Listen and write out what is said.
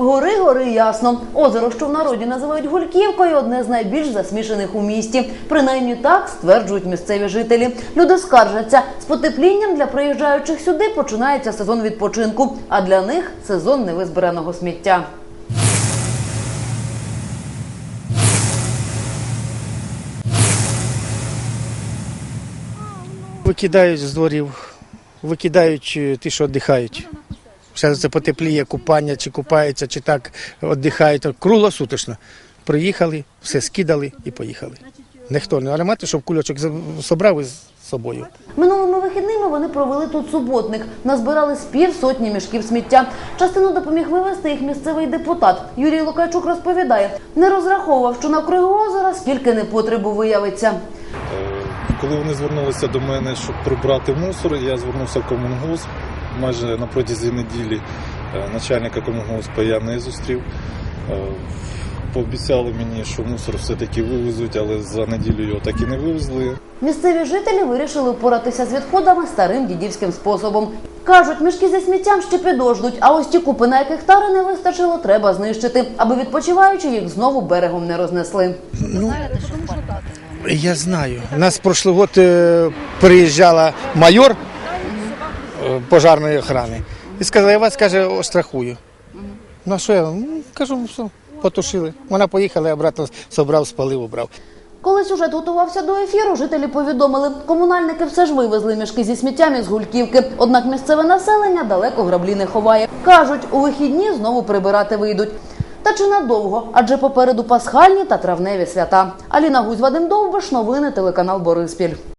Гори, гори ясно. Озеро, що в народі називають Гульківкою, одне з найбільш засмішених у місті. Принаймні так стверджують місцеві жителі. Люди скаржаться, з потеплінням для приїжджаючих сюди починається сезон відпочинку, а для них сезон невизбираного сміття. Викидають з дворів, викидають е, ті, що віддихають. Все це потепліє, купання, чи купаються, чи так віддихають. Круглосуточно. Приїхали, все скидали і поїхали. Ніхто не аромати, щоб кульочок собрав із собою. Минулими вихідними вони провели тут суботник, назбирали з пів сотні мішків сміття. Частину допоміг вивезти їх місцевий депутат. Юрій Лукайчук розповідає, не розраховував, що на кругу озера скільки непотребу виявиться. Е, Коли вони звернулися до мене, щоб прибрати мусор, я звернувся в комунгосп. Майже на протязі неділі е, начальника комунгоспа я не зустрів. Е, Пообіцяли мені, що мусор все-таки вивезуть, але за неділю його так і не вивезли. Місцеві жителі вирішили впоратися з відходами старим дідівським способом. Кажуть, мішки зі сміттям ще підождуть, а ось ті купи, на яких тари не вистачило, треба знищити, аби відпочиваючи їх знову берегом не рознесли. Я знаю. У нас прошлий год е, приїжджала майор пожарної охорони і сказала, я вас каже, острахую. Ну а що я? Ну, кажу, все, потушили. Вона поїхала, я обратно собрав, спалив, убрав. Коли сюжет готувався до ефіру, жителі повідомили, комунальники все ж вивезли мішки зі сміттям із гульківки. Однак місцеве населення далеко граблі не ховає. Кажуть, у вихідні знову прибирати вийдуть. Та чи надовго? Адже попереду пасхальні та травневі свята. Аліна Гузь, Вадим Довбиш, новини телеканал Бориспіль.